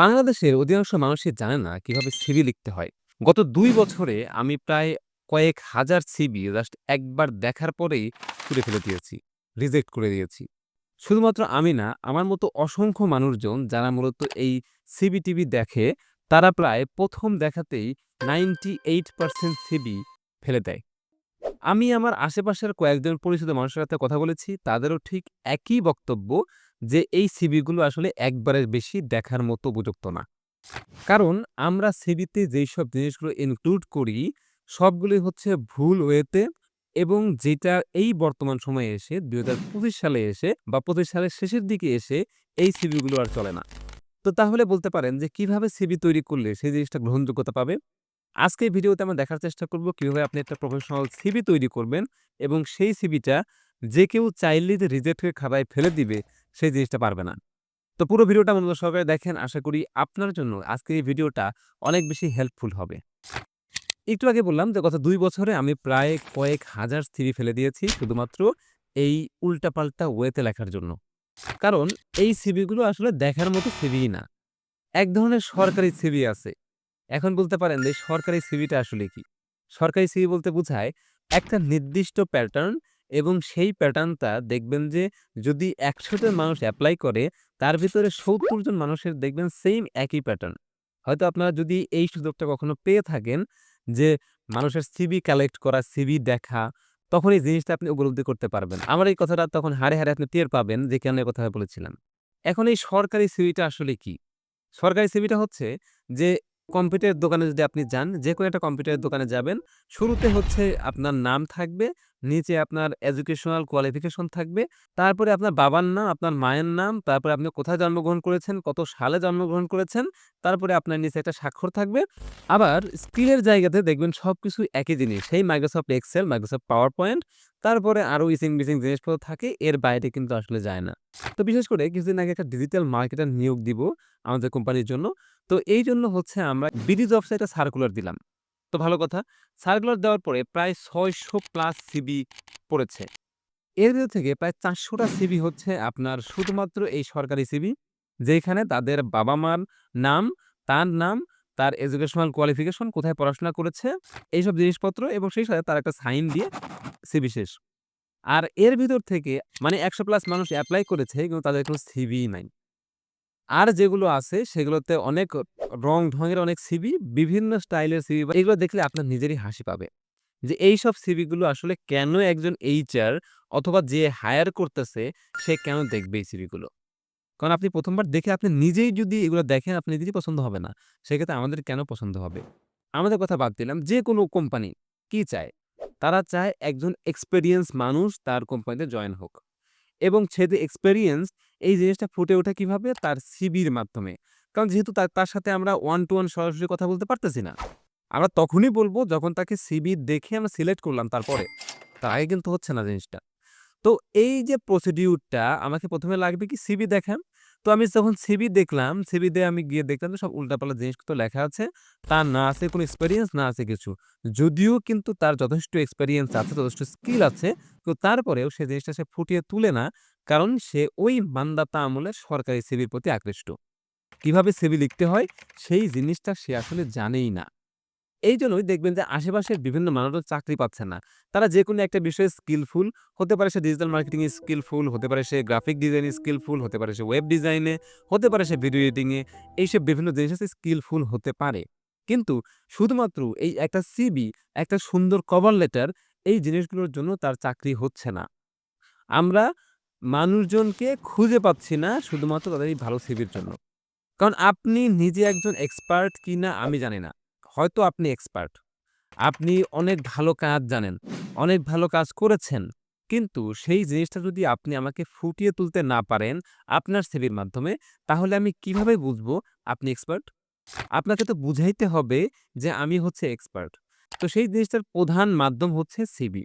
বাংলাদেশের অধিকাংশ মানুষই জানে না কীভাবে সিভি লিখতে হয়। গত ২ বছরে আমি প্রায় কয়েক হাজার সিভি জাস্ট একবার দেখার পরেই তুলে ফেলে দিয়েছি। রিজেক্ট করে দিয়েছি। শুধুমাত্র আমি না, আমার মতো অসংখ্য মানুষজন যারা মূলত এই সিভি-টিভি দেখে, তারা প্রায় প্রথম দেখাতেই 98% সিভি ফেলে দেয়। আমি আমার আশেপাশের কয়েকজন পরিচিত মানুষের সাথে কথা বলেছি, তাদেরও ঠিক একই বক্তব্য যে এই সিভিগুলো আসলে একবারের বেশি দেখার মতো উপযুক্ত না। কারণ আমরা সিভিতে যেইসব জিনিসগুলো ইনক্লুড করি, সবগুলি হচ্ছে ভুল ওয়েতে এবং যেটা এই বর্তমান সময়ে এসে ২০২৫ সালে এসে বা ২৫ সালের শেষের দিকে এসে এই সিভিগুলো আর চলে না। তো তাহলে বলতে পারেন যে কীভাবে সিভি তৈরি করলে সেই জিনিসটা গ্রহণযোগ্যতা পাবে? আজকে ভিডিওতে আমরা দেখার চেষ্টা করব কীভাবে আপনি একটা প্রফেশনাল সিভি তৈরি করবেন এবং সেই সিভিটা যে কেউ চাইলেই যে রিজেক্ট হয়ে খাতায় ফেলে দিবে, সেই জিনিসটা পারবে না। তো পুরো ভিডিওটা মনোযোগ সহকারে দেখেন। আশা করি আপনার জন্য আজকের এই ভিডিওটা অনেক বেশি হেল্পফুল হবে। একটু আগে বললাম যে গত ২ বছরে আমি প্রায় কয়েক হাজার সিভি ফেলে দিয়েছি শুধুমাত্র এই উল্টাপাল্টা ওয়েতে লেখার জন্য। কারণ এই সিভিগুলো আসলে দেখার মতো সিভিই না। এক ধরনের সরকারি সিভি আছে। এখন বলতে পারেন যে সরকারি সিভিটা আসলে কি? সরকারি সিভি বলতে বোঝায় একটা নির্দিষ্ট প্যাটার্ন এবং সেই প্যাটার্নটা দেখবেন যে যদি ১০০ মানুষ অ্যাপ্লাই করে, তার ভিতরে ৭০ জন মানুষের দেখবেন সেম একই প্যাটার্ন। হয়তো আপনারা যদি এই সুযোগটা কখনো পেয়ে থাকেন যে মানুষের সিভি কালেক্ট করা, সিভি দেখা, তখন এই জিনিসটা আপনি উপলব্ধি করতে পারবেন। আমার এই কথাটা তখন হাড়ে, হাড়ে আপনি টের পাবেন যে কেন কথাটা বলেছিলাম। এখন এই সরকারি সিভিটা আসলে কি? সরকারি সিভিটা হচ্ছে যে কম্পিউটারের দোকানে যদি আপনি যান, যেকোনো একটা কম্পিউটারের দোকানে যাবেন, শুরুতে হচ্ছে আপনার নাম থাকবে, নিচে আপনার এডুকেশনাল কোয়ালিফিকেশন থাকবে, তারপরে আপনার বাবার নাম, আপনার মায়ের নাম, তারপরে আপনি কোথায় জন্মগ্রহণ করেছেন, কত সালে জন্মগ্রহণ করেছেন, তারপরে আপনার নিচে একটা স্বাক্ষর থাকবে। আবার স্কিলের জায়গাতে দেখবেন সবকিছু একই জিনিস। সেই Microsoft Excel Microsoft PowerPoint তারপরে আরও ইচিং-বিচিং জিনিসপত্র থাকে, এর বাইরে কিন্তু আসলে যায় না। তো বিশেষ করে কিছুদিন আগে একটা ডিজিটাল মার্কেটার নিয়োগ দিব আমাদের কোম্পানির জন্য। তো এই জন্য হচ্ছে আমরা বিডি জবসে একটা সার্কুলার দিলাম। তো ভালো কথা। সার্কুলার দেওয়ার পরে প্রায় ৬০০ প্লাস সিভি পড়েছে। এর থেকে প্রায় ৪০০ টা সিভি হচ্ছে আপনার শুধুমাত্র এই সরকারি সিভি, যেখানে তাদের বাবা-মার নাম, তার নাম, তার এডুকেশনাল কোয়ালিফিকেশন, কোথায় পড়াশোনা করেছে, এইসব জিনিসপত্র এবং সেই সাথে তার একটা সাইন দিয়ে সিভি শেষ। আর এর ভিতর থেকে মানে ১০০ প্লাস মানুষ অ্যাপ্লাই করেছে কিন্তু তাদের কোনো সিভিই নাই। আর যেগুলো আছে সেগুলোতে অনেক রং ঢঙের অনেক সিভি, বিভিন্ন স্টাইলের সিভি এগুলো দেখলে আপনার নিজেরই হাসি পাবে। যে এইসব সিভিগুলো আসলে কেন একজন এইচআর অথবা যে হায়ার করতেছে সে কেন দেখবে এই সিভিগুলো? কারণ আপনি ১ম বার দেখে আপনি নিজেই যদি এগুলো দেখেন আপনার নিজেরই পছন্দ হবে না। সেক্ষেত্রে আমাদের কেন পছন্দ হবে? আমাদের কথা বাদ দিলাম। যে কোনো কোম্পানি কি চায়? তারা চায় একজন এক্সপেরিয়েন্স মানুষ তার কোম্পানিতে জয়েন হোক। এবং সে যে এক্সপেরিয়েন্স এই জিনিসটা ফুটে ওঠে কীভাবে? তার সিভির মাধ্যমে। কারণ যেহেতু তার সাথে আমরা ওয়ান টু ওয়ান সরাসরি কথা বলতে পারতেছি না। আমরা তখনই বলব যখন তাকে সিভি দেখে আমরা সিলেক্ট করলাম তারপরে। তার আগে কিন্তু হচ্ছে না জিনিসটা। তো এই যে প্রসিডিউরটা আমাকে প্রথমে লাগবে কি সিভি দেখান। তো আমি যখন সিভি দেখলাম, সিভিতে আমি গিয়ে দেখলাম সব উল্টাপাল্টা জিনিসপত্র লেখা আছে। তার না আছে কোনো এক্সপেরিয়েন্স, না আছে কিছু। যদিও কিন্তু তার যথেষ্ট এক্সপেরিয়েন্স আছে, যথেষ্ট স্কিল আছে। তো তারপরেও সে জিনিসটা সে ফুটিয়ে তুলে না। কারণ সে ওই মান্দাতা আমলের সরকারি সিভির প্রতি আকৃষ্ট। কীভাবে সিভি লিখতে হয় সেই জিনিসটা সে আসলে জানেই না। এই জন্যই দেখবেন যে আশেপাশের বিভিন্ন মানুষজন চাকরি পাচ্ছে না। তারা যেকোনো একটা বিষয়ে স্কিলফুল হতে পারে সে ডিজিটাল মার্কেটিংয়ে স্কিলফুল, হতে পারে সে গ্রাফিক ডিজাইনে স্কিলফুল, হতে পারে সে ওয়েব ডিজাইনে, হতে পারে সে ভিডিও এডিটিং এ এইসব বিভিন্ন জিনিসে স্কিলফুল হতে পারে। কিন্তু শুধুমাত্র এই একটা সিভি, একটা সুন্দর কভার লেটার এই জিনিসগুলোর জন্য তার চাকরি হচ্ছে না। আমরা মানুষজনকে খুঁজে পাচ্ছি না শুধুমাত্র তাদের এই ভালো সিবির জন্য। কারণ আপনি নিজে একজন এক্সপার্ট কিনা আমি জানি না। হয়তো আপনি এক্সপার্ট। আপনি অনেক ভালো কাজ জানেন, অনেক ভালো কাজ করেছেন। কিন্তু সেই জিনিসটা যদি আপনি আমাকে ফুটিয়ে তুলতে না পারেন আপনার সিভির মাধ্যমে, তাহলে আমি কীভাবে বুঝব আপনি এক্সপার্ট? আপনাকে তো বুঝাইতে হবে যে আমি হচ্ছে এক্সপার্ট। তো সেই জিনিসটার প্রধান মাধ্যম হচ্ছে সিবি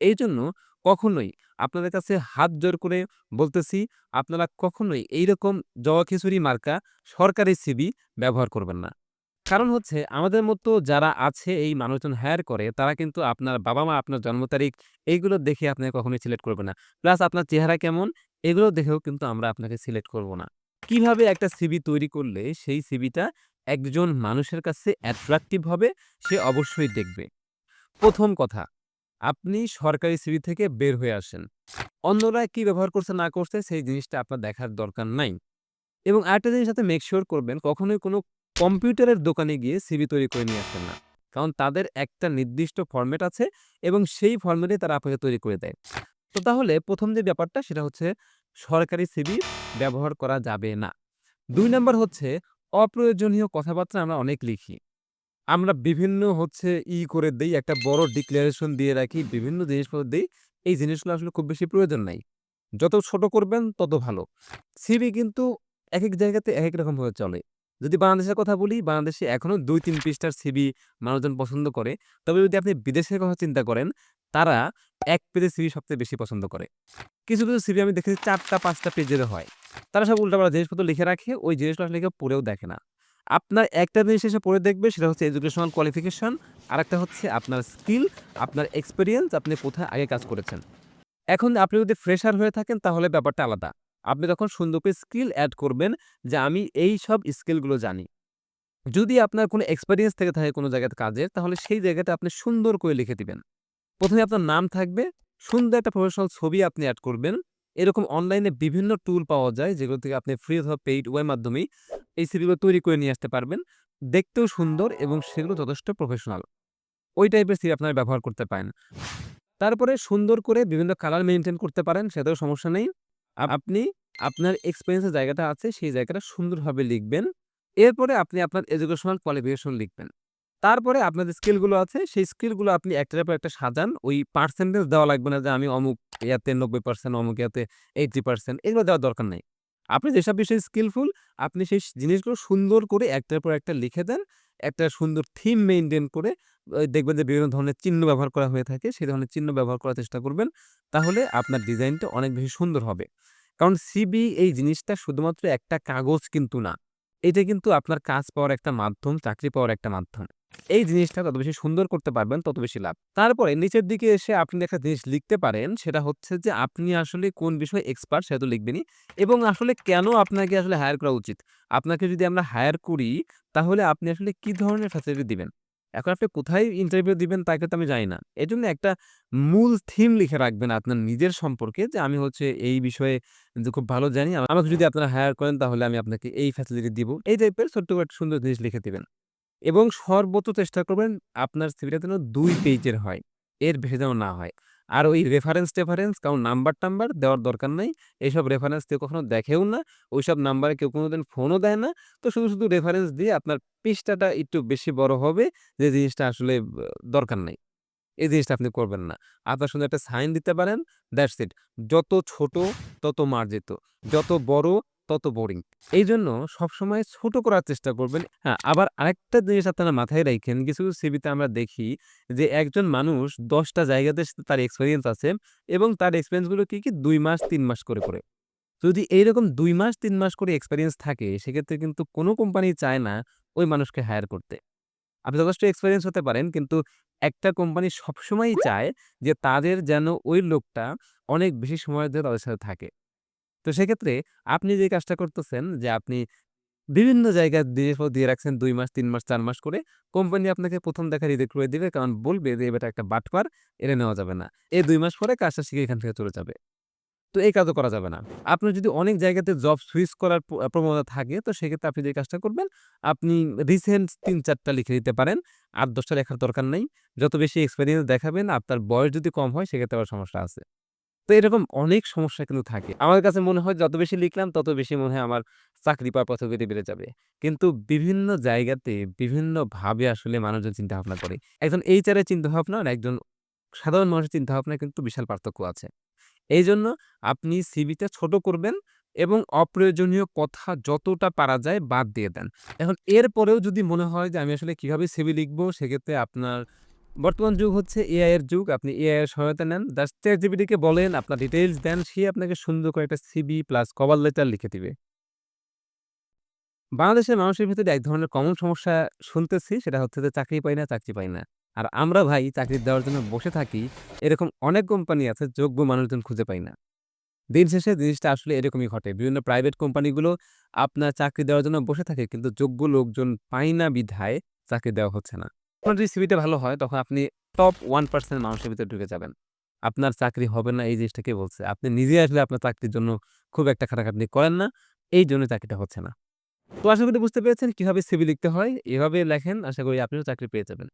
এই এইজন্য কখনোই আপনাদের কাছে হাত জোর করে বলতেছি, আপনারা কখনোই এইরকম জগা খিচুড়ি মার্কা সরকারি সিবি ব্যবহার করবেন না। কারণ হচ্ছে আমাদের মতো যারা আছে এই মানুষজন হায়ার করে তারা কিন্তু আপনার বাবা-মা, আপনার জন্ম তারিখ এইগুলো দেখে আপনাকে কখনোই সিলেক্ট করবে না। প্লাস আপনার চেহারা কেমন এগুলো দেখেও কিন্তু আমরা আপনাকে সিলেক্ট করব না। কীভাবে একটা সিভি তৈরি করলে সেই সিবিটা একজন মানুষের কাছে অ্যাট্রাকটিভ হবে সে অবশ্যই দেখবে। প্রথম কথা, আপনি সরকারি সিভি থেকে বের হয়ে আসেন। অন্যরা কি ব্যবহার করছে, না করছে, সেই জিনিসটা আপনার দেখার দরকার নাই। এবং আরেকটা জিনিস সাথে মেক সিউর করবেন, কখনোই কোনো কম্পিউটারের দোকানে গিয়ে সিভি তৈরি করে নিয়ে আসবেন না। কারণ তাদের একটা নির্দিষ্ট ফরমেট আছে এবং সেই ফরমেটেই তারা আপনাকে তৈরি করে দেয়। তো তাহলে প্রথম যে ব্যাপারটা, সেটা হচ্ছে সরকারি সিভি ব্যবহার করা যাবে না। দুই নাম্বার হচ্ছে, অপ্রয়োজনীয় কথাবার্তা আমরা অনেক লিখি। আমরা বিভিন্ন হচ্ছে ই করে দেই, একটা বড় ডিক্লারেশন দিয়ে রাখি, বিভিন্ন জিনিসপত্র দিই এই জিনিসগুলো আসলে খুব বেশি প্রয়োজন নাই। যত ছোট করবেন তত ভালো। সিভি কিন্তু এক এক জায়গাতে একেক রকমভাবে চলে। যদি বাংলাদেশের কথা বলি, বাংলাদেশে এখনও ২-৩ পৃষ্ঠার সিভি মানুষজন পছন্দ করে। তবে যদি আপনি বিদেশের কথা চিন্তা করেন, তারা এক পেজের সিভি সবচেয়ে বেশি পছন্দ করে। কিছু, কিছু সিভি আমি দেখেছি ৪টা ৫টা পেজের হয়। তারা সব উল্টাপাল্টা জিনিসপত্র লিখে রাখে, ওই জিনিসগুলো আসলে কেউ পড়েও দেখে না। আপনার একটা জিনিস এসে পড়ে দেখবে সেটা হচ্ছে এডুকেশনাল কোয়ালিফিকেশন, আরেকটা হচ্ছে আপনার স্কিল, আপনার এক্সপেরিয়েন্স, আপনি কোথায় আগে কাজ করেছেন। এখন আপনি যদি ফ্রেশার হয়ে থাকেন তাহলে ব্যাপারটা আলাদা। আপনি তখন সুন্দর করে স্কিল অ্যাড করবেন যে আমি এই সব স্কিলগুলো জানি। যদি আপনার কোনো এক্সপিরিয়েন্স থেকে থাকে কোনো জায়গাতে কাজের তাহলে সেই জায়গাতে আপনি সুন্দর করে লিখে দিবেন। প্রথমে আপনার নাম থাকবে, সুন্দর একটা প্রফেশনাল ছবি আপনি অ্যাড করবেন। এরকম অনলাইনে বিভিন্ন টুল পাওয়া যায় যেগুলো থেকে আপনি ফ্রি অথবা পেইড উভয় মাধ্যমেই এই সিভিগুলো তৈরি করে নিয়ে আসতে পারবেন। দেখতেও সুন্দর এবং সেগুলো যথেষ্ট প্রফেশনাল। ওই টাইপের সিভি আপনারা ব্যবহার করতে পারেন। তারপরে সুন্দর করে বিভিন্ন কালার মেনটেন করতে পারেন, সেটাও সমস্যা নেই। আপনি আপনার এক্সপেরিয়েন্স এর জায়গাটা আছে সেই জায়গাটা সুন্দরভাবে লিখবেন। এরপরে আপনি আপনার এডুকেশনাল কোয়ালিফিকেশন লিখবেন। তারপরে আপনার যে স্কিলগুলো আছে সেই স্কিলগুলো আপনি একটার পর একটা সাজান। ওই পার্সেন্টেজ দেওয়া লাগবে না যে আমি অমুক ইয়াতে ৯০% অমুক ইয়াতে 80% এগুলো দেওয়ার দরকার নাই। আপনি যেসব বিষয়ে স্কিলফুল আপনি সেই জিনিসগুলো সুন্দর করে একটার পর একটা লিখে দেন। একটা সুন্দর থিম মেইনটেইন করে দেখবেন যে বিভিন্ন ধরনের চিহ্ন ব্যবহার করা হয়ে থাকে, সেই ধরনের চিহ্ন ব্যবহার করার চেষ্টা করবেন। তাহলে আপনার ডিজাইনটা অনেক বেশি সুন্দর হবে। কারণ সিবি এই জিনিসটা শুধুমাত্র একটা কাগজ কিন্তু না। এটা কিন্তু আপনার কাজ পাওয়ার একটা মাধ্যম, চাকরি পাওয়ার একটা মাধ্যম। এই জিনিসটা যত বেশি সুন্দর করতে পারবেন, তত বেশি লাভ। তারপরে নিচের দিকে এসে আপনি একটা জিনিস লিখতে পারেন, সেটা হচ্ছে যে আপনি আসলে কোন বিষয়ে এক্সপার্ট সেটা তো লিখবেনই এবং আসলে কেন আপনাকে আসলে হায়ার করা উচিত। আপনাকে যদি আমরা হায়ার করি, তাহলে আপনি আসলে কি ধরনের ফ্যাসিলিটি দিবেন। এখন আপনি কোথায় ইন্টারভিউ দিবেন তাকে কিন্তু আমি জানি না। জন্য একটা মূল থিম লিখে রাখবেন আপনার নিজের সম্পর্কে যে আমি হচ্ছে এই বিষয়ে যে খুব ভালো জানি। আমাকে যদি আপনারা হায়ার করেন, তাহলে আমি আপনাকে এই ফ্যাসিলিটি দিব। এই টাইপের ছোট্ট একটা সুন্দর জিনিস লিখে দিবেন। এবং সর্বোচ্চ চেষ্টা করবেন আপনার সিভিটা যেন দুই পেজের হয়। এর বেশি যেন না হয়। আর ওই রেফারেন্স-টেফারেন্স কারণ নাম্বার-টাম্বার দেওয়ার দরকার নাই। এইসব রেফারেন্স কেউ কখনো দেখেও না। ওইসব নাম্বারে কেউ কোনোদিন ফোনও দেয় না। তো শুধু, শুধু রেফারেন্স দিয়ে আপনার পৃষ্ঠাটা একটু বেশি বড় হবে যে জিনিসটা আসলে দরকার নাই। এই জিনিসটা আপনি করবেন না। আপনার সুন্দর একটা সাইন দিতে পারেন, দ্যাটস ইট। যত ছোট তত মার্জিত, যত বড় তত বোরিং। এই জন্য সবসময় ছোট করার চেষ্টা করবেন। হ্যাঁ, আবার আরেকটা জিনিস আপনারা মাথায় রাখেন কিছু, সিভিতে আমরা দেখি যে একজন মানুষ ১০ টা জায়গাতে তার এক্সপিরিয়েন্স আছে এবং তার এক্সপেরিয়েন্সগুলো কি, কি ২ মাস তিন মাস করে, করে। যদি এইরকম দুই মাস তিন মাস করে এক্সপিরিয়েন্স থাকে সেক্ষেত্রে কিন্তু কোনো কোম্পানি চায় না ওই মানুষকে হায়ার করতে। আপনি যথেষ্ট এক্সপিরিয়েন্স হতে পারেন কিন্তু একটা কোম্পানি সবসময়ই চায় যে তাদের যেন ওই লোকটা অনেক বেশি সময় ধরে তাদের সাথে থাকে। তো সেক্ষেত্রে আপনি যে কাজটা করতেছেন যে আপনি বিভিন্ন জায়গায় জিনিসপত্র দিয়ে রাখছেন দুই মাস, তিন মাস, চার মাস করে। কোম্পানি আপনাকে ১ম দেখায় রিজেক্ট করে দিবে। কারণ বলবে যে, "এ বেটা একটা বাটপার, এরে নেওয়া যাবে না।" এই দুই মাস পরে কাজটা শিখে এখান থেকে চলে যাবে। তো এই কাজও করা যাবে না। আপনার যদি অনেক জায়গাতে জব সুইচ করার প্রবণতা থাকে তো সেক্ষেত্রে আপনি যে কাজটা করবেন, আপনি রিসেন্ট তিন চারটা লিখে দিতে পারেন। ৮-১০ লেখার দরকার নেই যত বেশি এক্সপিরিয়েন্স দেখাবেন আপনার বয়স যদি কম হয় সেক্ষেত্রে আবার সমস্যা আছে। তো এরকম অনেক সমস্যা কিন্তু থাকে। আমার কাছে মনে হয় যত বেশি লিখলাম, তত বেশি মনে হয় আমার চাকরি পাওয়ার পসিবিলিটি বেড়ে যাবে। কিন্তু বিভিন্ন জায়গাতে বিভিন্নভাবে আসলে মানুষজন চিন্তাভাবনা করে। একজন এইচআর এর চিন্তাভাবনা আর একজন সাধারণ মানুষের চিন্তাভাবনায় কিন্তু বিশাল পার্থক্য আছে। এই জন্য আপনি সিভিটা ছোট করবেন এবং অপ্রয়োজনীয় কথা যতটা পারা যায় বাদ দিয়ে দেন। এখন এরপরেও যদি মনে হয় যে আমি আসলে কীভাবে সিভি লিখব, সেক্ষেত্রে আপনার বর্তমান যুগ হচ্ছে এআই এর যুগ। আপনি এআই এর সহায়তা নেন। জাস্ট ChatGPT কে বলেন আপনার ডিটেইলস দেন। সে আপনাকে সুন্দর করে একটা সিভি প্লাস কভার লেটার লিখে দিবে। বাংলাদেশের মানুষের ভিতরে এক ধরনের কমন সমস্যা শুনতেছি সেটা হচ্ছে যে চাকরি পাই না, চাকরি পাই না। আর আমরা ভাই চাকরি দেওয়ার জন্য বসে থাকি। এরকম অনেক কোম্পানি আছে যোগ্য মানুষজন খুঁজে পাই না। দিন শেষে জিনিসটা আসলে এরকমই ঘটে। বিভিন্ন প্রাইভেট কোম্পানিগুলো আপনার চাকরি দেওয়ার জন্য বসে থাকে কিন্তু যোগ্য লোকজন পায় না বিধায় চাকরি দেওয়া হচ্ছে না। আপনার যদি সিভিটা ভালো হয়, তখন আপনি টপ ওয়ান পার্সেন্ট মানুষের ভিতরে ঢুকে যাবেন। আপনার চাকরি হবে না, এই জিনিসটাকে বলছে? আপনি নিজে আসলে আপনার চাকরির জন্য খুব একটা খাটাখাটনি করেন না। এই জন্য চাকরিটা হচ্ছে না। তো আশা করি বুঝতে পেরেছেন কীভাবে সিভি লিখতে হয়। এভাবে লেখেন, আশা করি আপনিও চাকরি পেয়ে যাবেন।